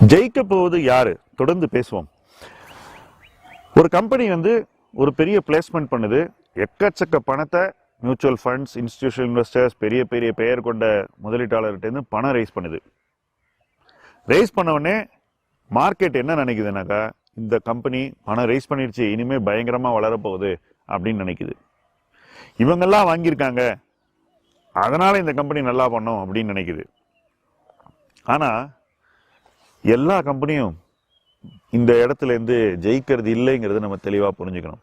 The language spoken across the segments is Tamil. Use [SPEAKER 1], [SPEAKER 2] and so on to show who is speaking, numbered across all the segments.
[SPEAKER 1] ஜெயிக்க போவது யாரு? தொடர்ந்து பேசுவோம். ஒரு கம்பெனி வந்து ஒரு பெரிய பிளேஸ்மெண்ட் பண்ணுது. எக்கச்சக்க பணத்தை மியூச்சுவல் ஃபண்ட்ஸ் இன்ஸ்டிடியூஷன் இன்வெஸ்டர்ஸ் பெரிய பெரிய பெயர் கொண்ட முதலீட்டாளர்கிட்டேருந்து பணம் ரைஸ் பண்ணுது. ரைஸ் பண்ணவுடனே மார்க்கெட் என்ன நினைக்குதுனாக்கா இந்த கம்பெனி பணம் ரைஸ் பண்ணிடுச்சு இனிமே பயங்கரமாக வளரப்போகுது அப்படின்னு நினைக்குது. இவங்கெல்லாம் வாங்கியிருக்காங்க. அதனால் இந்த கம்பெனி நல்லா பண்ணும் அப்படின்னு நினைக்குது. ஆனால் எல்லா கம்பெனியும் இந்த இடத்துல இருந்து ஜெயிக்கிறது இல்லைங்கிறத நம்ம தெளிவாக புரிஞ்சுக்கணும்.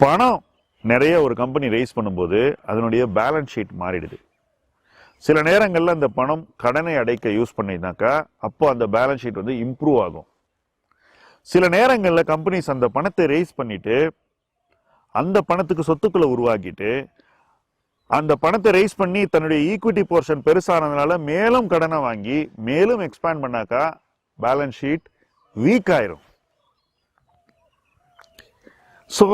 [SPEAKER 1] பணம் நிறைய ஒரு கம்பெனி ரைஸ் பண்ணும்போது அதனுடைய பேலன்ஸ் ஷீட் மாறிடுது. சில நேரங்களில் அந்த பணம் கடனை அடைக்க யூஸ் பண்ணினாக்கா அப்போ அந்த பேலன்ஸ் ஷீட் வந்து இம்ப்ரூவ் ஆகும். சில நேரங்களில் கம்பெனிஸ் அந்த பணத்தை ரைஸ் பண்ணிவிட்டு அந்த பணத்துக்கு சொத்துக்களை உருவாக்கிட்டு அந்த பணத்தை ரைஸ் பண்ணி தன்னுடைய ஈக்விட்டி போர்ஷன் பெருசானதுனால மேலும் கடனை வாங்கி மேலும் எக்ஸ்பேண்ட் பண்ணாக்கா பேலன்ஸ் ஷீட் வீக் ஆயிரும். ஸோ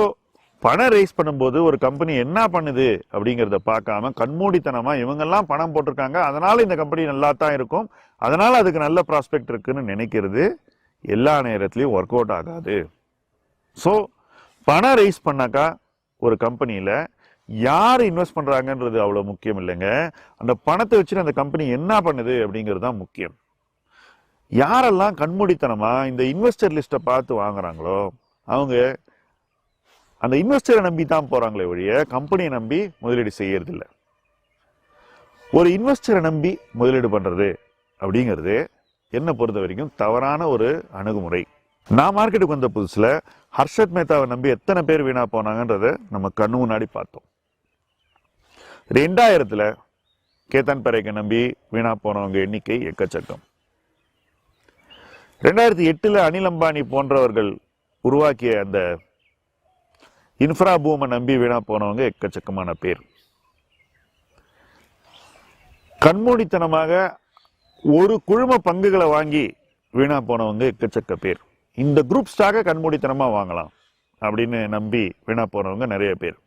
[SPEAKER 1] பணம் ரைஸ் பண்ணும்போது ஒரு கம்பெனி என்ன பண்ணுது அப்படிங்கிறத பார்க்காம கண்மூடித்தனமா இவங்கெல்லாம் பணம் போட்டிருக்காங்க. அதனால இந்த கம்பெனி நல்லா தான் இருக்கும். அதனால அதுக்கு நல்ல ப்ராஸ்பெக்ட் இருக்குன்னு நினைக்கிறது எல்லா நேரத்துலையும் ஒர்க் அவுட் ஆகாது. ஸோ பணம் ரைஸ் பண்ணாக்கா ஒரு கம்பெனியில் யார் இன்வெஸ்ட் பண்ணுறாங்கன்றது அவ்வளோ முக்கியம் இல்லைங்க. அந்த பணத்தை வச்சுட்டு அந்த கம்பெனி என்ன பண்ணுது அப்படிங்கிறது தான் முக்கியம். யாரெல்லாம் கண்மூடித்தனமாக இந்த இன்வெஸ்டர் லிஸ்ட்டை பார்த்து வாங்குறாங்களோ அவங்க அந்த இன்வெஸ்டரை நம்பி தான் போகிறாங்களே ஒழிய கம்பெனியை நம்பி முதலீடு செய்யறதில்ல. ஒரு இன்வெஸ்டரை நம்பி முதலீடு பண்ணுறது அப்படிங்கிறது என்ன பொறுத்த வரைக்கும் தவறான ஒரு அணுகுமுறை. நான் மார்க்கெட்டுக்கு வந்த புதுசில் ஹர்ஷத் மேத்தாவை நம்பி எத்தனை பேர் வீணாக போனாங்கன்றதை நம்ம கண்ணு முன்னாடி பார்த்தோம். ரெண்டாயிரத்தில் கேத்தான் பரேக்கை நம்பி வீணா போனவங்க எண்ணிக்கை எக்கச்சக்கம். ரெண்டாயிரத்தி எட்டில் அனில் அம்பானி போன்றவர்கள் உருவாக்கிய அந்த இன்ஃப்ரா பூமை நம்பி வீணா போனவங்க எக்கச்சக்கமான பேர். கண்மூடித்தனமாக ஒரு குழும பங்குகளை வாங்கி வீணா போனவங்க எக்கச்சக்க பேர். இந்த குரூப் ஸ்டாக கண்மூடித்தனமாக வாங்கலாம் அப்படின்னு நம்பி வீணா போனவங்க நிறைய பேர்.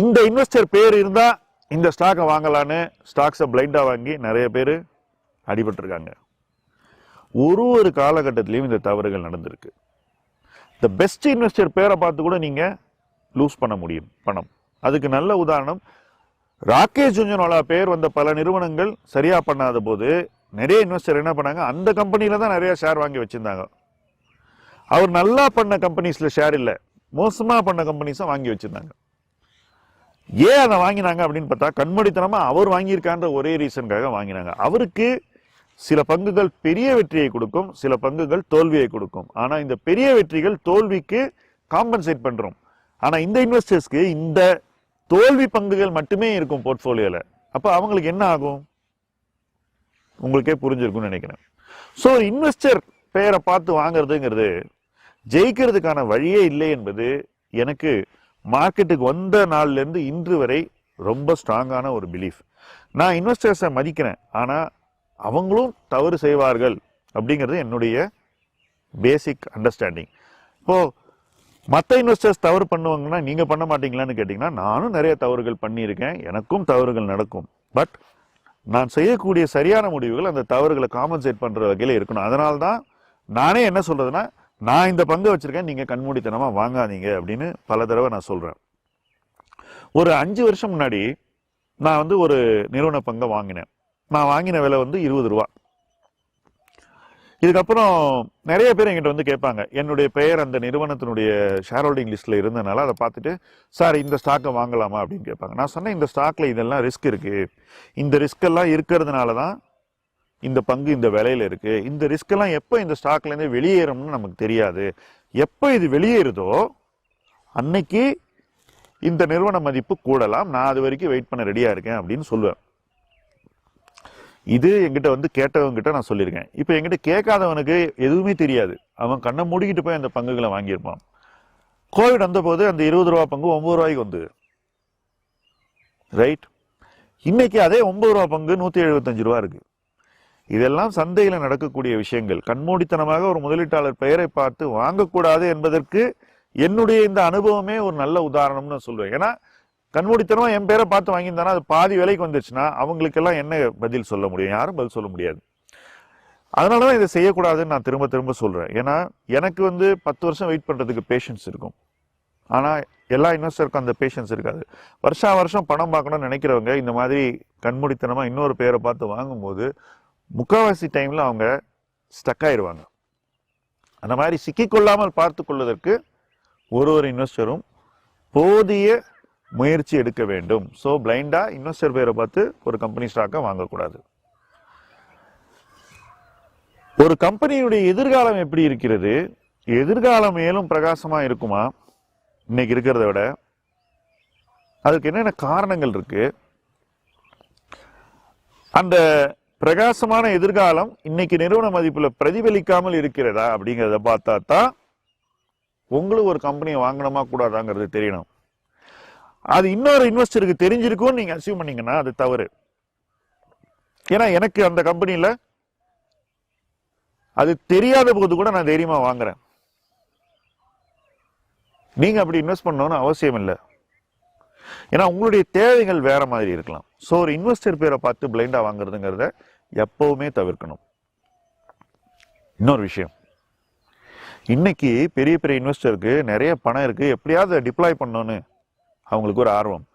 [SPEAKER 1] இந்த இன்வெஸ்டர் பேர் இருந்தால் இந்த ஸ்டாக்கை வாங்கலான்னு ஸ்டாக்ஸை பிளைண்டாக வாங்கி நிறைய பேர் அடிபட்டிருக்காங்க. ஒரு ஒரு காலகட்டத்திலையும் இந்த தவறுகள் நடந்திருக்கு. த பெஸ்ட் இன்வெஸ்டர் பேரை பார்த்து கூட நீங்கள் லூஸ் பண்ண முடியும் பணம். அதுக்கு நல்ல உதாரணம் ராகேஷ் ஜுஞ்சனோலா பேர் வந்த பல நிறுவனங்கள் சரியாக பண்ணாத போது நிறைய இன்வெஸ்டர் என்ன பண்ணாங்க அந்த கம்பெனியில் தான் நிறைய ஷேர் வாங்கி வச்சுருந்தாங்க. அவர் நல்லா பண்ண கம்பெனிஸில் ஷேர் இல்லை மோசமாக பண்ண கம்பெனிஸை வாங்கி வச்சுருந்தாங்க. ஏன் அதை வாங்கினாங்க அப்படின்னு பார்த்தா கண்மூடித்தனமாக அவர் வாங்கியிருக்கான்ற ஒரே ரீசனுக்காக வாங்கினாங்க. அவருக்கு சில பங்குகள் பெரிய வெற்றியை கொடுக்கும் சில பங்குகள் தோல்வியை கொடுக்கும். ஆனால் இந்த பெரிய வெற்றிகள் தோல்விக்கு காம்பன்சேட் பண்ணுறோம் ஆனால் இந்த இன்வெஸ்டர்ஸ்க்கு இந்த தோல்வி பங்குகள் மட்டுமே இருக்கும் போர்ட்ஃபோலியோவில் அப்போ அவங்களுக்கு என்ன ஆகும்? உங்களுக்கே புரிஞ்சிருக்கும்னு நினைக்கிறேன். ஸோ இன்வெஸ்டர் பெயரை பார்த்து வாங்குறதுங்கிறது ஜெயிக்கிறதுக்கான வழியே இல்லை என்பது எனக்கு மார்க்கெட்டுக்கு வந்த நாள்லேருந்து இன்று வரை ரொம்ப ஸ்ட்ராங்கான ஒரு பிலீஃப் நான் இன்வெஸ்டர்ஸை மதிக்கிறேன். ஆனால் அவங்களும் தவறு செய்வார்கள் அப்படிங்கிறது என்னுடைய பேசிக் அண்டர்ஸ்டாண்டிங் இப்போது மற்ற இன்வெஸ்டர்ஸ் தவறு பண்ணுவாங்கன்னா நீங்கள் பண்ண மாட்டீங்களான்னு கேட்டிங்கன்னா நானும் நிறைய தவறுகள் பண்ணியிருக்கேன். எனக்கும் தவறுகள் நடக்கும். பட் நான் செய்யக்கூடிய சரியான முடிவுகள் அந்த தவறுகளை காம்பன்சேட் பண்ணுற வகையில் இருக்கணும். அதனால தான் நானே என்ன சொல்கிறதுனா நான் இந்த பங்கு வச்சுருக்கேன் நீங்கள் கண்மூடித்தனமாக வாங்காதீங்க அப்படின்னு பல தடவை நான் சொல்கிறேன் ஒரு அஞ்சு வருஷம் முன்னாடி நான் வந்து ஒரு நிறுவன பங்கை வாங்கினேன். நான் வாங்கின விலை வந்து இருபது ரூபா. இதுக்கப்புறம் நிறைய பேர் என்கிட்ட வந்து கேட்பாங்க என்னுடைய பெயர் அந்த நிறுவனத்தினுடைய ஷேர் ஹோல்டிங் லிஸ்ட்டில் இருந்ததுனால அதை பார்த்துட்டு சார் இந்த ஸ்டாக்கை வாங்கலாமா? அப்படின்னு கேட்பாங்க. நான் சொன்னேன் இந்த ஸ்டாக்கில் இதெல்லாம் ரிஸ்க் இருக்குது இந்த ரிஸ்க் எல்லாம் இருக்கிறதுனால தான் இந்த பங்கு இந்த விலையில இருக்கு. இந்த ரிஸ்க் எல்லாம் எப்போ இந்த ஸ்டாக்ல இருந்து வெளியேறும்னு நமக்கு தெரியாது. எப்போ இது வெளியேறுதோ அன்னைக்கு இந்த நிறுவன மதிப்பு கூடலாம். நான் அது வரைக்கும் வெயிட் பண்ண ரெடியா இருக்கேன் அப்படின்னு சொல்லுவேன். இது என்கிட்ட வந்து கேட்டவங்கிட்ட நான் சொல்லியிருக்கேன். இப்போ என்கிட்ட கேட்காதவனுக்கு எதுவுமே தெரியாது. அவன் கண்ணை மூடிக்கிட்டு போய் அந்த பங்குகளை வாங்கியிருப்பான். கோவிட் வந்தபோது அந்த இருபது ரூபா பங்கு ஒன்பது ரூபாய்க்கு வந்தது. ரைட் இன்னைக்கு அதே ஒன்பது ரூபா பங்கு நூற்றி எழுபத்தஞ்சு ரூபா இருக்குது இதெல்லாம் சந்தையில் நடக்கக்கூடிய விஷயங்கள். கண்மூடித்தனமாக ஒரு முதலீட்டாளர் பெயரை பார்த்து வாங்கக்கூடாது என்பதற்கு என்னுடைய இந்த அனுபவமே ஒரு நல்ல உதாரணம்னு நான் சொல்லுவேன் ஏன்னா கண்மூடித்தனமா என் பேரை பார்த்து வாங்கியிருந்தானா அது பாதி விலைக்கு வந்துச்சுன்னா அவங்களுக்கெல்லாம் என்ன பதில் சொல்ல முடியும்? யாரும் பதில் சொல்ல முடியாது. அதனாலதான் இதை செய்யக்கூடாதுன்னு நான் திரும்ப திரும்ப சொல்றேன். ஏன்னா எனக்கு வந்து பத்து வருஷம் வெயிட் பண்றதுக்கு பேஷன்ஸ் இருக்கும். ஆனா எல்லா இன்வெஸ்டருக்கும் அந்த பேஷன்ஸ் இருக்காது. வருஷா வருஷம் பணம் பார்க்கணும்னு நினைக்கிறவங்க இந்த மாதிரி கண்மூடித்தனமா இன்னொரு பேரை பார்த்து வாங்கும்போது முக்கால்வாசி டைமில் அவங்க ஸ்டக் ஆயிடுவாங்க அந்த மாதிரி சிக்கிக்கொள்ளாமல் பார்த்து கொள்வதற்கு ஒரு ஒரு இன்வெஸ்டரும் போதிய முயற்சி எடுக்க வேண்டும். ஸோ பிளைண்டாக இன்வெஸ்டர் பேரை பார்த்து ஒரு கம்பெனி ஸ்டாக்கை வாங்கக்கூடாது. ஒரு கம்பெனியுடைய எதிர்காலம் எப்படி இருக்கிறது? எதிர்காலம் மேலும் பிரகாசமாக இருக்குமா? இன்னைக்கு இருக்கிறத விட அதுக்கு என்னென்ன காரணங்கள் இருக்குது அந்த பிரகாசமான எதிர்காலம் இன்னைக்கு நிறுவன மதிப்புல பிரதிபலிக்காமல் இருக்கிறதா அப்படிங்கிறத பார்த்தா தான் உங்களுக்கு ஒரு கம்பெனியை வாங்கணுமா கூடாதாங்கிறது தெரியணும். அது இன்னொரு இன்வெஸ்டருக்கு தெரிஞ்சிருக்கும்னு நீங்க அசீவ் பண்ணீங்கன்னா அது தவறு. ஏன்னா எனக்கு அந்த கம்பெனியில அது தெரியாத போது கூட நான் தைரியமா வாங்குறேன். நீங்க அப்படி இன்வெஸ்ட் பண்ணணும்னு அவசியம் இல்லை. ஏன்னா உங்களுடைய தேவைகள் வேற மாதிரி இருக்கலாம். ஸோ ஒரு இன்வெஸ்டர் பேரை பார்த்து பிளைண்டா வாங்குறதுங்கிறத எப்பவுமே தவிர்க்கணும். இன்னொரு விஷயம். இன்னைக்கு பெரிய பெரிய இன்வெஸ்டருக்கு நிறைய பணம் இருக்கு. எப்படியாவது டிப்ளாய் பண்ணணும்னு அவங்களுக்கு ஒரு ஆர்வம்.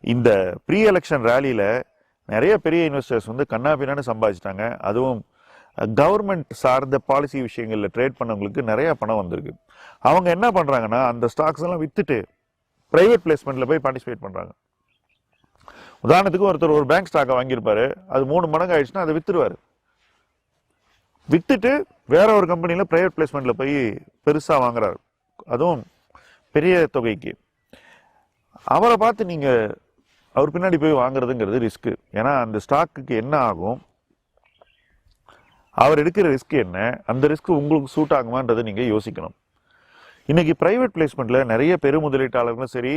[SPEAKER 1] இந்த ப்ரீ எலெக்ஷன் ரேலியில நிறைய பெரிய இன்வெஸ்டர்ஸ் வந்து கண்ணாபின்னான்னு சம்பாதிச்சிட்டாங்க. அதுவும் கவர்மெண்ட் சார்ந்த பாலிசி விஷயங்களில் ட்ரேட் பண்ணவங்களுக்கு நிறைய பணம் வந்திருக்கு. அவங்க என்ன பண்றாங்கன்னா அந்த ஸ்டாக்ஸ் எல்லாம் வித்துட்டு பிரைவேட் பிளேஸ்மெண்ட்ல போய் பார்ட்டிசிபேட் பண்றாங்க. உதாரணத்துக்கு ஒருத்தர் ஒரு பேங்க் ஸ்டாக்கை வாங்கியிருப்பாரு. அது மூணு மடங்கு ஆயிடுச்சுன்னா அதை வித்துருவாரு. வித்துட்டு வேற ஒரு கம்பெனியில் ப்ரைவேட் பிளேஸ்மெண்ட்டில் போய் பெருசாக வாங்குறாரு. அதுவும் பெரிய தொகைக்கு. அவரை பார்த்து நீங்கள் அவர் பின்னாடி போய் வாங்குறதுங்கிறது ரிஸ்க்கு ஏன்னா அந்த ஸ்டாக்குக்கு என்ன ஆகும்? அவர் எடுக்கிற ரிஸ்க் என்ன? அந்த ரிஸ்க் உங்களுக்கு சூட் ஆகுமான்றதை நீங்கள் யோசிக்கணும். இன்றைக்கி ப்ரைவேட் பிளேஸ்மெண்ட்டில் நிறைய பெரு முதலீட்டாளர்களும் சரி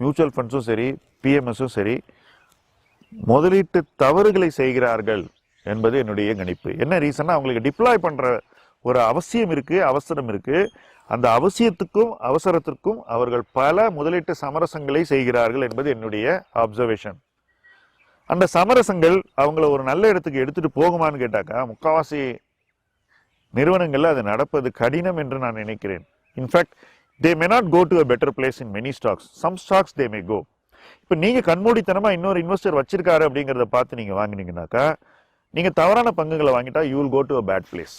[SPEAKER 1] மியூச்சுவல் ஃபண்ட்ஸும் சரி பிஎம்எஸும் சரி முதலீட்டு தவறுகளை செய்கிறார்கள் என்பது என்னுடைய கணிப்பு. என்ன ரீசன்னா அவங்களுக்கு டிப்ளாய் பண்ற ஒரு அவசியம் இருக்கு அவசரம் இருக்கு. அந்த அவசியத்துக்கும் அவசரத்திற்கும் அவர்கள் பல முதலீட்டு சமரசங்களை செய்கிறார்கள் என்பது என்னுடைய அப்சர்வேஷன் அந்த சமரசங்கள் அவங்கள ஒரு நல்ல இடத்துக்கு எடுத்துட்டு போகுமான்னு கேட்டாக்கா முக்காவாசி நிறுவனங்களில் அது நடப்பது கடினம் என்று நான் நினைக்கிறேன். In fact they may not go to a better place in many stocks some stocks they may go இப்போ நீங்கள் கண்மூடித்தனமாக இன்னொரு இன்வெஸ்டர் வச்சிருக்காரு அப்படிங்கிறத பார்த்து நீங்கள் வாங்கினீங்கன்னாக்கா நீங்கள் தவறான பங்குகளை வாங்கிட்டா you will go to a bad place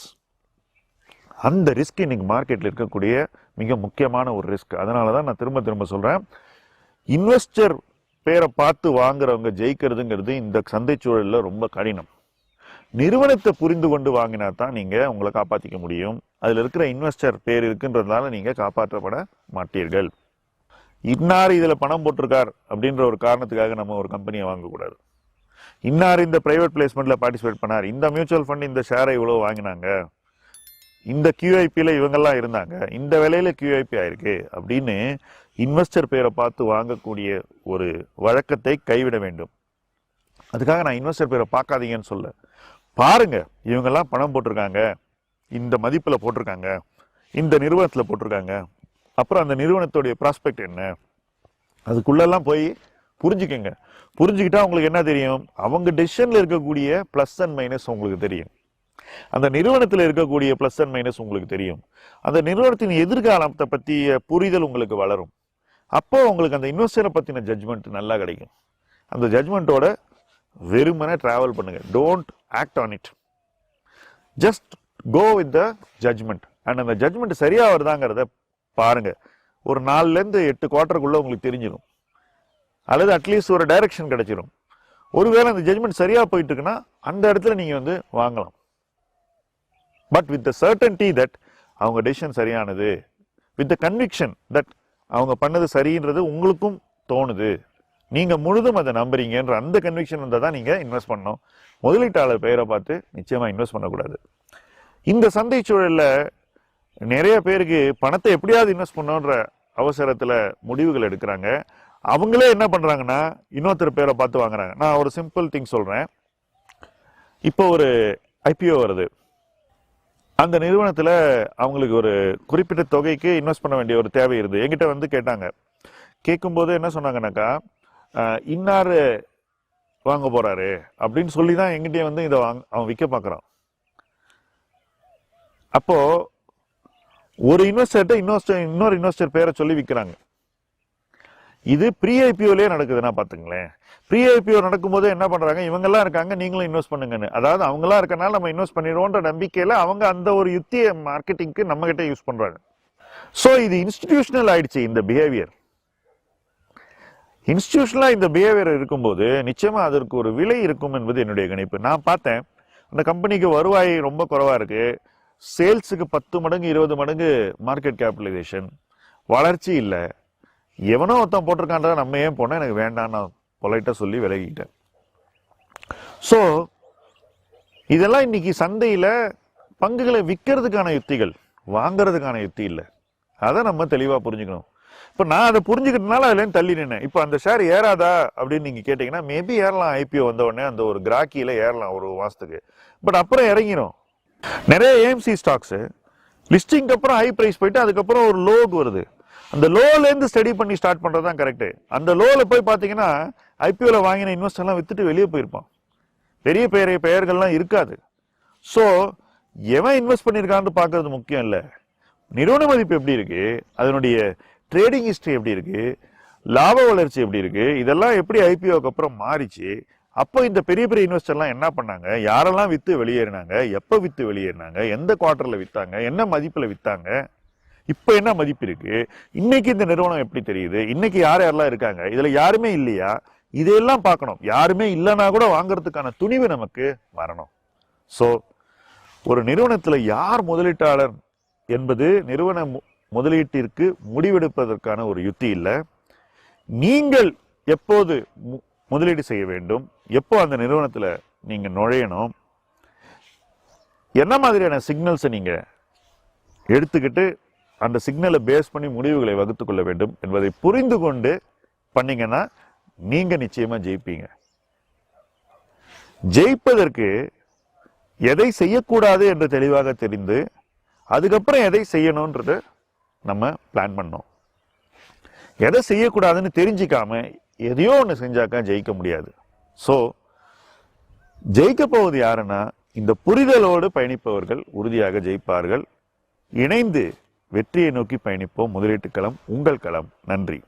[SPEAKER 1] அந்த ரிஸ்க் இன்னைக்கு மார்க்கெட்டில் இருக்கக்கூடிய மிக முக்கியமான ஒரு ரிஸ்க் அதனால தான் நான் திரும்ப திரும்ப சொல்கிறேன் இன்வெஸ்டர் பேரை பார்த்து வாங்குறவங்க ஜெயிக்கிறதுங்கிறது இந்த சந்தை சூழலில் ரொம்ப கடினம். நிறுவனத்தை புரிந்து கொண்டு வாங்கினா தான் நீங்கள் உங்களை காப்பாற்றிக்க முடியும். அதில் இருக்கிற இன்வெஸ்டர் பேர் இருக்குன்றதுனால நீங்கள் காப்பாற்றப்பட மாட்டீர்கள். இன்னார் இதில் பணம் போட்டிருக்கார் அப்படின்ற ஒரு காரணத்துக்காக நம்ம ஒரு கம்பெனியை வாங்கக்கூடாது. இன்னார் இந்த ப்ரைவேட் பிளேஸ்மெண்ட்டில் பார்ட்டிசிபேட் பண்ணார். இந்த மியூச்சுவல் ஃபண்ட் இந்த ஷேரை இவ்வளோ வாங்கினாங்க. இந்த கியூஐபியில் இவங்கெல்லாம் இருந்தாங்க. இந்த விலையில் கியூஐபி ஆயிருக்கு அப்படின்னு இன்வெஸ்டர் பேரை பார்த்து வாங்கக்கூடிய ஒரு வழக்கத்தை கைவிட வேண்டும். அதுக்காக நான் இன்வெஸ்டர் பேரை பார்க்காதீங்கன்னு சொல்ல. பாருங்க இவங்கெல்லாம் பணம் போட்டிருக்காங்க. இந்த மதிப்பில் போட்டிருக்காங்க. இந்த நிறுவனத்தில் போட்டிருக்காங்க. அப்புறம் அந்த நிறுவனத்துடைய ப்ராஸ்பெக்ட் என்ன? அதுக்குள்ளெல்லாம் போய் புரிஞ்சுக்கங்க. புரிஞ்சுக்கிட்டா உங்களுக்கு என்ன தெரியும்? அவங்க டெசிஷன்ல இருக்கக்கூடிய ப்ளஸ் அண்ட் மைனஸ் உங்களுக்கு தெரியும். அந்த நிறுவனத்தில் இருக்கக்கூடிய ப்ளஸ் அண்ட் மைனஸ் உங்களுக்கு தெரியும். அந்த நிறுவனத்தின் எதிர்காலத்தை பற்றிய புரிதல் உங்களுக்கு வளரும். அப்போ உங்களுக்கு அந்த இன்வெஸ்டரை பற்றின ஜட்ஜ்மெண்ட் நல்லா கிடைக்கும். அந்த ஜட்ஜ்மெண்ட்டோட வெறுமனே ட்ராவல் பண்ணுங்கள் don't act on it just go with the judgment and அந்த ஜட்ஜ்மெண்ட் சரியாக வருதாங்கிறத பாருங்கள் ஒரு நாலுலேருந்து எட்டு குவார்ட்டருக்குள்ளே உங்களுக்கு தெரிஞ்சிடும் அல்லது அட்லீஸ்ட் ஒரு டைரக்ஷன் கிடச்சிரும். ஒருவேளை அந்த ஜட்ஜ்மெண்ட் சரியாக போயிட்டுருக்குன்னா அந்த இடத்துல நீங்கள் வந்து வாங்கலாம். But with the certainty that அவங்க டெசிஷன் சரியானது வித் த கன்விக்ஷன் தட் அவங்க பண்ணது சரின்றது உங்களுக்கும் தோணுது. நீங்கள் முழுதும் அதை நம்புறீங்கன்ற அந்த கன்விக்ஷன் வந்தால் தான் நீங்கள் இன்வெஸ்ட் பண்ணணும். முதலீட்டாளர் பெயரை பார்த்து நிச்சயமாக இன்வெஸ்ட் பண்ணக்கூடாது. இந்த சந்தை சூழலில் நிறைய பேருக்கு பணத்தை எப்படியாவது இன்வெஸ்ட் பண்ணணுன்ற அவசரத்தில் முடிவுகள் எடுக்கிறாங்க. அவங்களே என்ன பண்ணுறாங்கன்னா இன்னொருத்தர் பேரை பார்த்து வாங்குறாங்க. நான் ஒரு சிம்பிள் திங் சொல்கிறேன் இப்போ ஒரு ஐபிஓ வருது. அந்த நிறுவனத்தில் அவங்களுக்கு ஒரு குறிப்பிட்ட தொகைக்கு இன்வெஸ்ட் பண்ண வேண்டிய ஒரு தேவை இருக்குது என்கிட்ட வந்து கேட்டாங்க. கேட்கும்போது என்ன சொன்னாங்கன்னாக்கா இன்னார் வாங்க போகிறாரு அப்படின்னு சொல்லி தான் எங்கிட்டே வந்து இதை வாங்க அவன் விற்க பார்க்குறான் அப்போது ஒரு இன்வெஸ்டர்கிட்ட இன்வெஸ்டர் இன்னொரு இன்வெஸ்டர் பேரை சொல்லி விற்கிறாங்க இது ப்ரீ ஐபிஓலயே நடக்குதுன்னா பார்த்துங்களேன். ப்ரீ ஐபிஓ நடக்கும்போது என்ன பண்ணுறாங்க இவங்கெல்லாம் இருக்காங்க நீங்களும் இன்வெஸ்ட் பண்ணுங்கன்னு. அதாவது அவங்களாம் இருக்கனால நம்ம இன்வெஸ்ட் பண்ணிடுவோன்ற நம்பிக்கையில் அவங்க அந்த ஒரு யுத்திய மார்க்கெட்டிங்க்கு நம்மகிட்ட யூஸ் பண்ணுறாங்க ஸோ இது இன்ஸ்டிடியூஷனல் ஆயிடுச்சு இந்த பிஹேவியர் இன்ஸ்டிடியூஷனலாக இந்த பிஹேவியர் இருக்கும்போது நிச்சயமாக அதற்கு ஒரு விலை இருக்கும் என்பது என்னுடைய கணிப்பு. நான் பார்த்தேன் அந்த கம்பெனிக்கு வருவாய் ரொம்ப குறைவாக இருக்கு. சேல்ஸுக்கு பத்து மடங்கு இருபது மடங்கு மார்க்கெட் கேபிட்டலைசேஷன் வளர்ச்சி இல்லை. எவனோ ஒருத்தன் போட்டிருக்கான்றத நம்ம ஏன் போனால் எனக்கு வேண்டாம் நான் பொலைட்டாக சொல்லி விலகிக்கிட்டேன். ஸோ இதெல்லாம் இன்னைக்கு சந்தையில் பங்குகளை விற்கிறதுக்கான யுத்திகள் வாங்கிறதுக்கான யுத்தி இல்லை. அதை நம்ம தெளிவாக புரிஞ்சுக்கணும். இப்போ நான் அதை புரிஞ்சுக்கிட்டனால அதுலேருந்து தள்ளி நின்னேன். இப்போ அந்த ஷேர் ஏறாதா அப்படின்னு நீங்கள் கேட்டிங்கன்னா மேபி ஏறலாம். ஐபிஓ வந்த உடனே அந்த ஒரு கிராக்கியில் ஏறலாம் ஒரு மாதத்துக்கு பட் அப்புறம் இறங்கிரும். நிறைய ஏஎம்சி ஸ்டாக்ஸு லிஸ்டிங்க்கு அப்புறம் ஹை ப்ரைஸ் போயிட்டு அதுக்கப்புறம் ஒரு லோக்கு வருது. அந்த லோலேருந்து ஸ்டடி பண்ணி ஸ்டார்ட் பண்ணுறது தான் கரெக்டு அந்த லோவில் போய் பார்த்தீங்கன்னா ஐபிஓவில் வாங்கின இன்வெஸ்ட் எல்லாம் வித்துட்டு வெளியே போயிருப்பான். பெரிய பெயரை பெயர்கள்லாம் இருக்காது. ஸோ எவன் இன்வெஸ்ட் பண்ணியிருக்கான்னு பார்க்கறது முக்கியம் இல்லை. நிறுவன மதிப்பு எப்படி இருக்கு? அதனுடைய ட்ரேடிங் ஹிஸ்ட்ரி எப்படி இருக்கு? லாப வளர்ச்சி எப்படி இருக்கு? இதெல்லாம் எப்படி ஐபிஓக்கு அப்புறம் மாறிச்சு? அப்போ இந்த பெரிய பெரிய இன்வெஸ்டர்லாம் என்ன பண்ணாங்க? யாரெல்லாம் விற்று வெளியேறினாங்க? எப்போ விற்று வெளியேறினாங்க? எந்த குவார்ட்டரில் விற்றாங்க என்ன மதிப்பில் விற்றாங்க இப்போ என்ன மதிப்பு இருக்கு? இன்னைக்கு இந்த நிறுவனம் எப்படி தெரியுது? இன்னைக்கு யார் யாரெல்லாம் இருக்காங்க? இதில் யாருமே இல்லையா? இதையெல்லாம் பார்க்கணும். யாருமே இல்லைன்னா கூட வாங்குறதுக்கான துணிவு நமக்கு வரணும். ஸோ ஒரு நிறுவனத்தில் யார் முதலீட்டாளர் என்பது நிறுவன மு- முதலீட்டிற்கு முடிவெடுப்பதற்கான ஒரு யுத்தி இல்லை. நீங்கள் எப்போது மு- முதலீடு செய்ய வேண்டும்? எப்போ அந்த நிறுவனத்தில் நீங்கள் நுழையணும்? என்ன மாதிரியான சிக்னல்ஸை நீங்கள் எடுத்துக்கிட்டு அந்த சிக்னலை பேஸ் பண்ணி முடிவுகளை வகுத்து கொள்ள வேண்டும் என்பதை புரிந்து கொண்டு பண்ணீங்கன்னா நீங்கள் நிச்சயமாக ஜெயிப்பீங்க. ஜெயிப்பதற்கு எதை செய்யக்கூடாது என்று தெளிவாக தெரிந்து அதுக்கப்புறம் எதை செய்யணும்ன்றத நம்ம பிளான் பண்ணோம். எதை செய்யக்கூடாதுன்னு தெரிஞ்சிக்காம எதையோ ஒன்று செஞ்சாக்கா ஜெயிக்க முடியாது. ஸோ ஜெயிக்க போவது யாருன்னா இந்த புரிதலோடு பயணிப்பவர்கள் உறுதியாக ஜெயிப்பார்கள். இணைந்து வெற்றியை நோக்கி பயணிப்போம். முதலீட்டு களம் உங்கள் களம். நன்றி.